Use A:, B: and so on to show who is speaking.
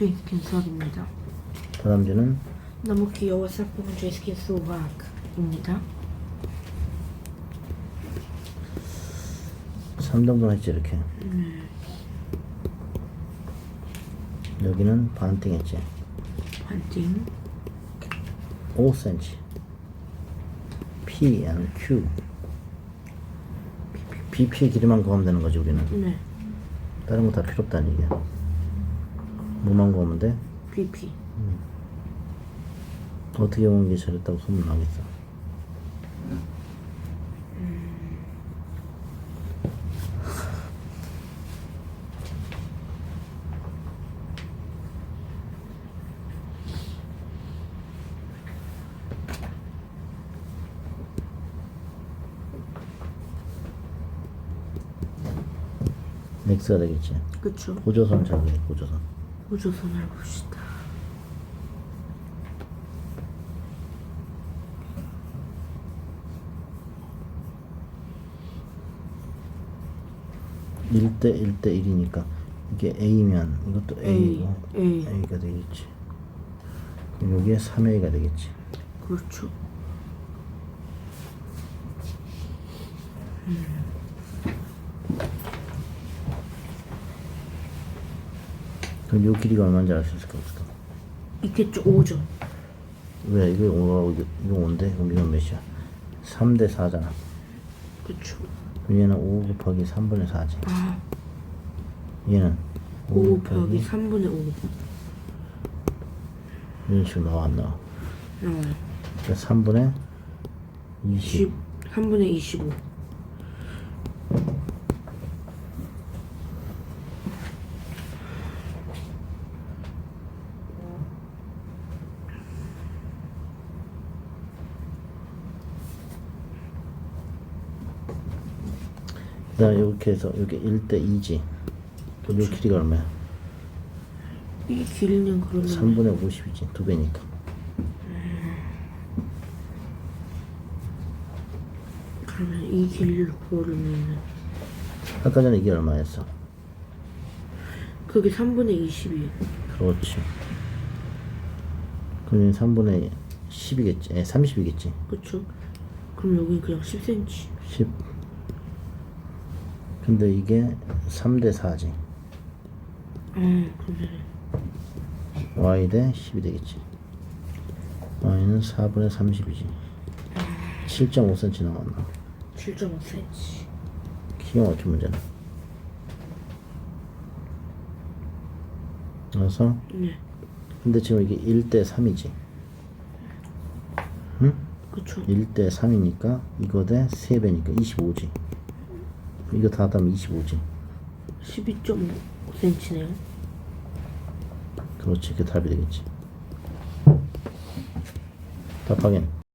A: 죄스킨 수학입니다.
B: 다람쥐는
A: 너무 귀여워서 뽑은 죄스킨 수학입니다.
B: 3등분 했지 이렇게 여기는 반띵 했지
A: 반띵
B: 5cm P and Q BP의 길이만 구하면 되는 거지 우리는
A: 네
B: 다른 거 다 필요 없다는 얘기야 뭐만 구하면 돼?
A: BP
B: 어떻게 온게 잘했다고 소문 나겠어. X가 되겠지?
A: 그쵸.
B: 고조선 잡으 고조선
A: 우주선을 봅시다.
B: 일대일대일이니까 이게 A면 이것도
A: A,
B: A고
A: A.
B: A가 되겠지 여기에 3A가 되겠지
A: 그렇죠.
B: 그럼 요 길이가 얼마인지 알 수 있을까 없을까?
A: 있겠죠 5죠.
B: 왜 이거 5하고 이거, 이거 5인데 그럼 이건 몇이야? 3 대 4잖아.
A: 그쵸.
B: 그럼 얘는 5 곱하기 3분의 4지.
A: 아.
B: 얘는 5
A: 5
B: 곱하기
A: 곱하기 3분의 5
B: 이런 식으로 나와 안 나와?
A: 어,
B: 그러니까 3분의 20
A: 10 3분의 25
B: 그 다음에 이렇게 해서 여기 1대 2지. 그럼 요 길이가 얼마야?
A: 이 길이는 그러면
B: 3분의 50이지 두 배니까.
A: 그러면 이 길이를 구하려면
B: 아까 전에 이게 얼마였어?
A: 그게 3분의 20이에요.
B: 그렇지. 그러면 3분의 10이겠지. 에 30이겠지.
A: 그쵸? 그럼 여기 그냥 10cm
B: 10 근데 이게 3대 4지.
A: 아 그러면
B: y 대 10이 되겠지. y는 4분의 30이지. 7.5cm 남았나?
A: 7.5cm
B: 기가 막힌 문제네. 그래서
A: 네.
B: 근데 지금 이게 1대 3이지. 응?
A: 그쵸.
B: 1대 3이니까 이거 대 3배니까 25지. 이거 다 하면 25지.
A: 12.5cm네요
B: 그렇지. 그게 답이 되겠지. 답하긴